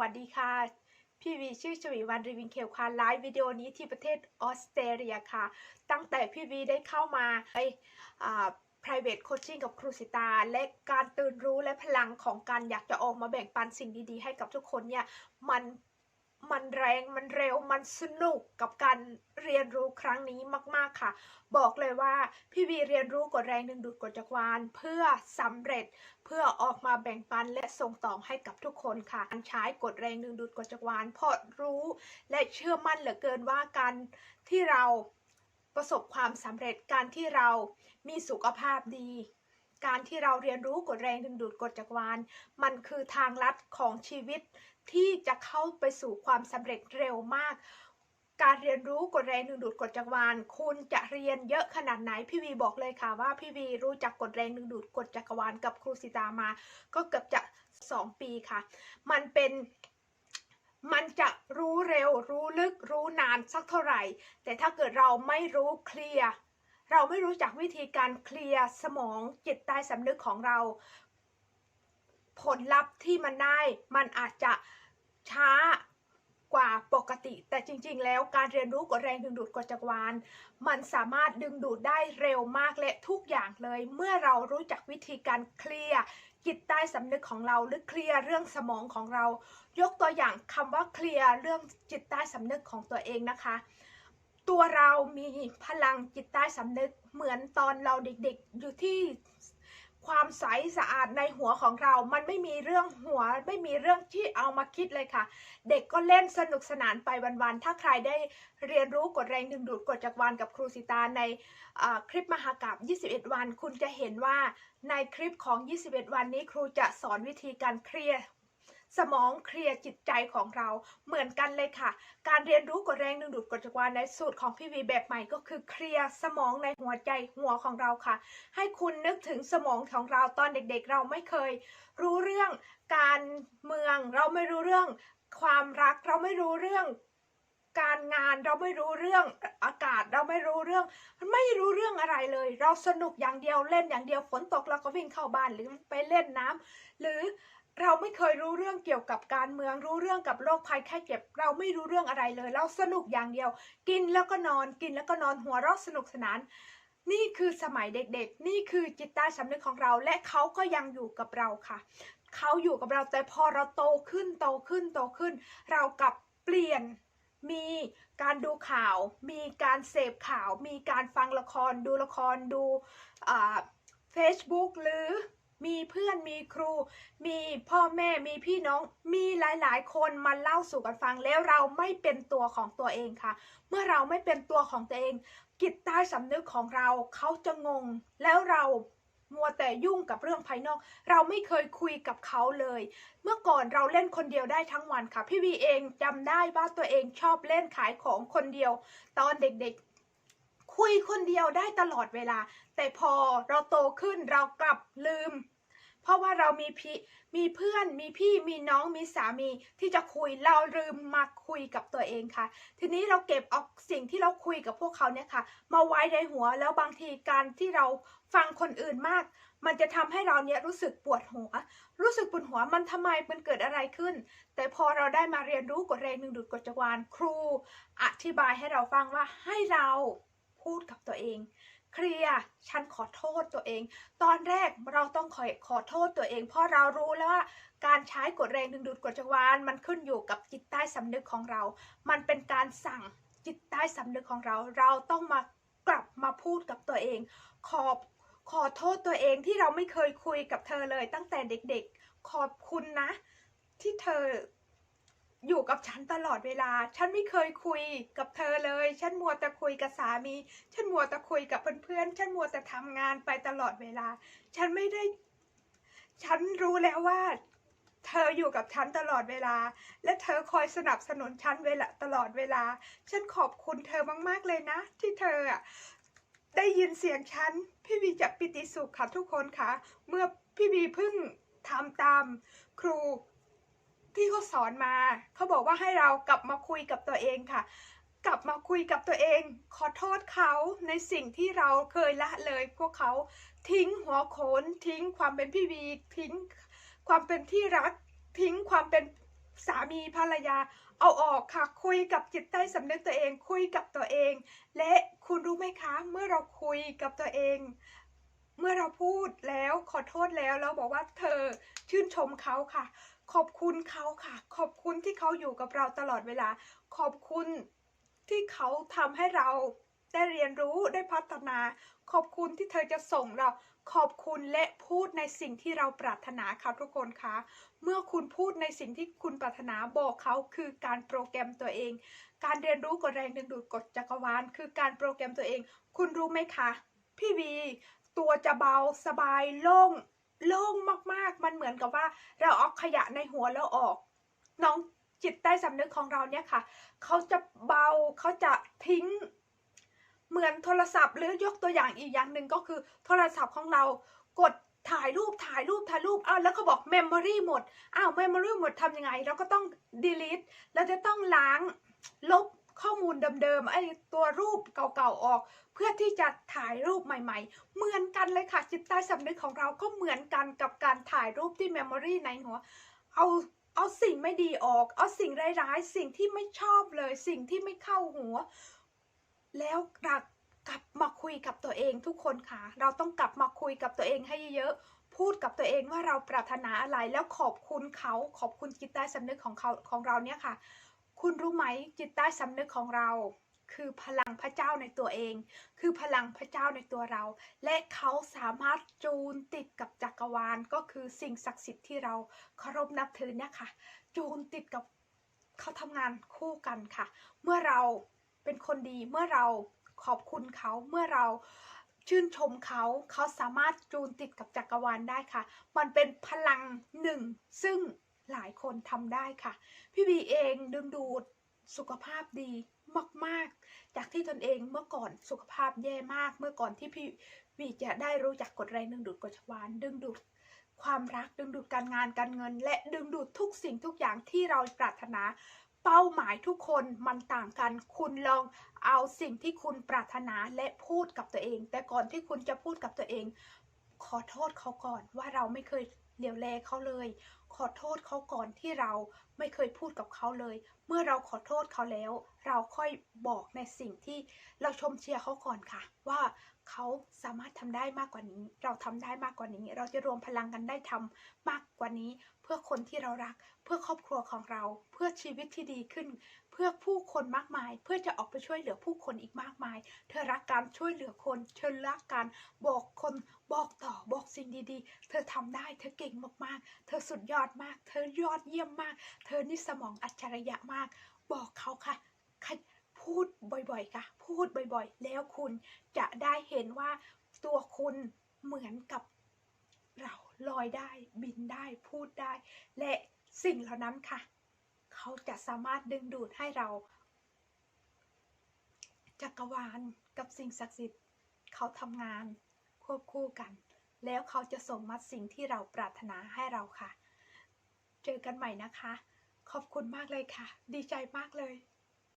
วัสดีค่ะ พี่วีชื่อชวีวันรีวินเคลค่ะไลฟ์วิดีโอนี้ที่ประเทศออสเตรเลียค่ะ ตั้งแต่พี่วีได้เข้ามาในอ่า private coaching กับครูสิตา และการตื่นรู้และพลังของการอยากจะออกมาแบ่งปันสิ่งดีๆ ให้กับทุกคนเนี่ย มัน มันแรงมันเร็วมันสนุกกับการเรียนรู้ครั้งนี้มาก ๆ ค่ะ บอกเลยว่าพี่วีเรียนรู้กฎแรงดึงดูดกฎจักรวาลเพื่อสำเร็จเพื่อออกมาแบ่งปันและส่งต่อให้กับทุกคนค่ะการใช้กฎแรงดึงดูดกฎจักรวาลเพราะรู้และเชื่อมั่นเหลือเกินว่าการที่เราประสบความสำเร็จการที่เรามีสุขภาพดีการที่เราเรียนรู้กฎแรงดึงดูดกฎจักรวาล มันคือทางลัดของชีวิต ที่จะเข้าไปสู่ความสำเร็จเร็วมากการเรียนรู้กฎแรงดึงดูดกฎจักรวาล คุณจะเรียนเยอะขนาดไหนพี่วีบอกเลยค่ะว่าพี่วีรู้จักกฎแรงดึงดูดกฎจักรวาลกับครูสิตามา ก็เกือบจะสองปีค่ะ มันเป็นมันจะรู้เร็ว รู้ลึกรู้นานสักเท่าไหร่ แต่ถ้าเกิดเราไม่รู้เคลียร์เราไม่รู้จักวิธีการเคลียร์สมองจิตใต้สำนึกของเรา ผลลัพธ์ที่มันได้มันอาจจะ ช้ากว่าปกติ แต่จริง ๆ แล้วการเรียนรู้กฎแรงดึงดูดกฎจักรวาล มันสามารถดึงดูดได้เร็วมากและทุกอย่างเลย เมื่อเรารู้จักวิธีการเคลียร์จิตใต้สำนึกของเราหรือเคลียร์เรื่องสมองของเรา ยกตัวอย่างคำว่าเคลียร์เรื่องจิตใต้สำนึกของตัวเองนะคะ ตัวเรามีพลังจิตใต้สำนึกเหมือนตอนเราเด็กๆ อยู่ที่ ความใสสะอาดในหัวของเรา มันไม่มีเรื่องหัว ไม่มีเรื่องที่เอามาคิดเลยค่ะ เด็กก็เล่นสนุกสนานไปวันๆ ถ้าใครได้เรียนรู้กฎแรงดึงดูดกฎจักรวาลกับครูสิตาในคลิปมหากาบ21 วัน คุณจะเห็นว่าในคลิปของ 21 วันนี้ครูจะสอนวิธีการเคลียร์ สมองเคลียร์จิตใจของเราเหมือนกันเลยค่ะ การเรียนรู้กฎแรงดึงดูดกฎจักรวาลในสูตรของพี่วีแบบใหม่ก็คือเคลียร์สมองในหัวใจหัวของเราค่ะ ให้คุณนึกถึงสมองของเราตอนเด็กๆ เราไม่เคย รู้เรื่องการเมืองเราไม่รู้เรื่อง ความรักเราไม่รู้เรื่องการงานเราไม่รู้เรื่องอากาศเราไม่รู้เรื่องไม่รู้เรื่องอะไรเลย เราสนุกอย่างเดียวเล่นอย่างเดียวฝนตกเราก็วิ่งเข้าบ้านหรือไปเล่นน้ำหรือ เราไม่เคยรู้เรื่องเกี่ยวกับการเมือง รู้เรื่องกับโรคภัยไข้เจ็บ เราไม่รู้เรื่องอะไรเลย เราสนุกอย่างเดียว กินแล้วก็นอนกินแล้วก็นอนหัวเราะสนุกสนาน นี่คือสมัยเด็กๆ นี่คือจิตใต้สำนึกของเรา และเขาก็ยังอยู่กับเราค่ะ เขาอยู่กับเราแต่พอเราโตขึ้นโตขึ้นโตขึ้น เรากลับเปลี่ยนมีการดูข่าว มีการเสพข่าว มีการฟังละคร ดูละครดูเฟซบุ๊กหรือ มีเพื่อนมีครู มีพ่อแม่มีพี่น้อง มีหลายๆ คนมาเล่าสู่กันฟังแล้วเราไม่เป็นตัวของตัวเองค่ะ เมื่อเราไม่เป็นตัวของตัวเองจิตใต้สำนึกของเราเขาจะงง แล้วเรามัวแต่ยุ่งกับเรื่องภายนอก เราไม่เคยคุยกับเขาเลย เมื่อก่อนเราเล่นคนเดียวได้ทั้งวันค่ะ พี่วีเองจำได้ว่าตัวเองชอบเล่นขายของคนเดียว ตอนเด็กๆ คุยคนเดียวได้ตลอดเวลา แต่พอเราโตขึ้นเรากลับลืม เพราะว่าเรามีพี่มีเพื่อนมีพี่มีน้องมีสามีที่จะคุยเราลืมมาคุยกับตัวเองค่ะ ทีนี้เราเก็บเอาสิ่งที่เราคุยกับพวกเขาเนี่ยค่ะ มาไว้ในหัวแล้วบางทีการที่เราฟังคนอื่นมาก มันจะทำให้เราเนี่ยรู้สึกปวดหัว รู้สึกปวดหัวมันทำไมมันเกิดอะไรขึ้น แต่พอเราได้มาเรียนรู้กฎแรงหนึ่งดูดกฎจักรวาลครู อธิบายให้เราฟังว่าให้เรา พูดกับตัวเอง เคลียร์ฉันขอโทษตัวเอง ตอนแรกเราต้องขอขอโทษตัวเอง เพราะเรารู้แล้วว่าการใช้กฎแรงดึงดูดกฎจักรวาลมันขึ้นอยู่กับจิตใต้สำนึกของเรา มันเป็นการสั่งจิตใต้สำนึกของเรา เราต้องมากลับมาพูดกับตัวเอง ขอบขอโทษตัวเองที่เราไม่เคยคุยกับเธอเลยตั้งแต่เด็กๆ ขอบคุณนะ ที่เธอ อยู่กับฉันตลอดเวลา ฉันไม่เคยคุยกับเธอเลย ฉันมัวแต่คุยกับสามี ฉันมัวแต่คุยกับเพื่อนๆ ฉันมัวแต่ทำงานไปตลอดเวลา ฉันไม่ได้ ฉันรู้แล้วว่า เธออยู่กับฉันตลอดเวลา และเธอคอยสนับสนุนฉันเวลาตลอดเวลา ฉันขอบคุณเธอมากๆเลยนะ ที่เธออะได้ยินเสียงฉัน พี่บีจะปิติสุขค่ะทุกคนค่ะ เมื่อพี่บีเพิ่งทำตามครู ที่เขาสอนมาเขาบอกว่าให้เรากลับมาคุยกับตัวเองค่ะ กลับมาคุยกับตัวเอง ขอโทษเขาในสิ่งที่เราเคยละเลย พวกเขาทิ้งหัวโขนทิ้งความเป็นพี่วีทิ้งความเป็นที่รัก ทิ้งความเป็นสามีภรรยา เอาออกค่ะ คุยกับจิตใต้สำนึกตัวเอง คุยกับตัวเอง และคุณรู้ไหมคะ เมื่อเราคุยกับตัวเอง เมื่อเราพูดแล้วขอโทษแล้วเราบอกว่าเธอชื่นชมเขาค่ะ ขอบคุณเขาค่ะ ขอบคุณที่เขาอยู่กับเราตลอดเวลา ขอบคุณที่เขาทำให้เราได้เรียนรู้ได้พัฒนา ขอบคุณที่เธอจะส่งเรา ขอบคุณและพูดในสิ่งที่เราปรารถนาค่ะทุกคนคะ เมื่อคุณพูดในสิ่งที่คุณปรารถนาบอกเขาคือการโปรแกรมตัวเอง การเรียนรู้กฎแรงดึงดูดกฎจักรวาล คือการโปรแกรมตัวเอง คุณรู้ไหมคะ พี่วี ตัวจะเบาสบายโล่ง โล่งมากๆ มันเหมือนกับว่าเราเอาขยะในหัวแล้วออก น้องจิตใต้สำนึกของเราเนี่ยค่ะ เขาจะเบาเขาจะทิ้ง เหมือนโทรศัพท์ หรือยกตัวอย่างอีกอย่างหนึ่งก็คือ โทรศัพท์ของเรากดถ่ายรูปถ่ายรูปถ่ายรูปอ้าวแล้วเขาบอกเมมโมรีหมดอ้าวเมมโมรีหมดทำยังไง เราก็ต้อง delete เราจะต้องล้างลบ ข้อมูลเดิมๆไอ้ตัวรูปเก่าๆออก เพื่อที่จะถ่ายรูปใหม่ ๆ เหมือนกันเลยค่ะจิตใต้สำนึกของเราก็เหมือนกันกับการถ่ายรูปที่เมมโมรีในหัวเอาเอาสิ่งไม่ดีออก เอาสิ่งร้ายๆ สิ่งที่ไม่ชอบเลย สิ่งที่ไม่เข้าหัว แล้วกลับกลับมาคุยกับตัวเองทุกคนค่ะ เราต้องกลับมาคุยกับตัวเองให้เยอะๆ พูดกับตัวเองว่าเราปรารถนาอะไร แล้วขอบคุณเขา ขอบคุณจิตใต้สำนึกของเขาของเราเนี่ยค่ะ คุณรู้ไหมจิตใต้สำนึกของเรา คือพลังพระเจ้าในตัวเอง คือพลังพระเจ้าในตัวเรา และเขาสามารถจูนติดกับจักรวาลก็คือสิ่งศักดิ์สิทธิ์ที่เราเคารพนับถือเนี่ยค่ะ จูนติดกับเขาทำงานคู่กันค่ะ เมื่อเราเป็นคนดีเมื่อเราขอบคุณเขาเมื่อเราชื่นชมเขาเขาสามารถจูนติดกับจักรวาลได้ค่ะ มันเป็นพลังหนึ่งซึ่ง หลายคนทำได้ค่ะ พี่บีเองดึงดูดสุขภาพดีมาก ๆ จากที่ตนเองเมื่อก่อนสุขภาพแย่มาก เมื่อก่อนที่พี่บีจะได้รู้จักกฎแรงดึงดูดกฎจักรวาลดึงดูดความรักดึงดูดการงานการเงิน และดึงดูดทุกสิ่งทุกอย่างที่เราปรารถนา เป้าหมายทุกคนมันต่างกัน คุณลองเอาสิ่งที่คุณปรารถนาและพูดกับตัวเอง แต่ก่อนที่คุณจะพูดกับตัวเอง ขอโทษเขาก่อนว่าเราไม่เคยเหลียวแลเขาเลย ขอโทษเขาก่อนที่เราไม่เคยพูดกับเขาเลย เมื่อเราขอโทษเขาแล้ว เราค่อยบอกในสิ่งที่เราชมเชียร์เขาก่อนค่ะ ว่า เขาสามารถทำได้มากกว่านี้ เราทำได้มากกว่านี้ เราจะรวมพลังกันได้ทำมากกว่านี้ เพื่อคนที่เรารัก เพื่อครอบครัวของเรา เพื่อชีวิตที่ดีขึ้น เพื่อผู้คนมากมาย เพื่อจะออกไปช่วยเหลือผู้คนอีกมากมาย เธอรักการช่วยเหลือคน เธอรักการบอกคนบอกต่อบอกสิ่งดีๆ เธอทำได้ เธอเก่งมากๆ เธอสุดยอดมาก เธอยอดเยี่ยมมาก เธอนี่สมองอัจฉริยะมาก บอกเขาค่ะ พูดบ่อยๆค่ะ พูดบ่อยๆ แล้วคุณจะได้เห็นว่าตัวคุณเหมือนกับเราลอยได้ บินได้พูดได้ และสิ่งเหล่านั้นค่ะ เขาจะสามารถดึงดูดให้เรา จักรวาลกับสิ่งศักดิ์สิทธิ์เขาทำงานควบคู่กัน แล้วเขาจะส่งมาสิ่งที่เราปรารถนาให้เราค่ะ เจอกันใหม่นะคะ ขอบคุณมากเลยค่ะ ดีใจมากเลย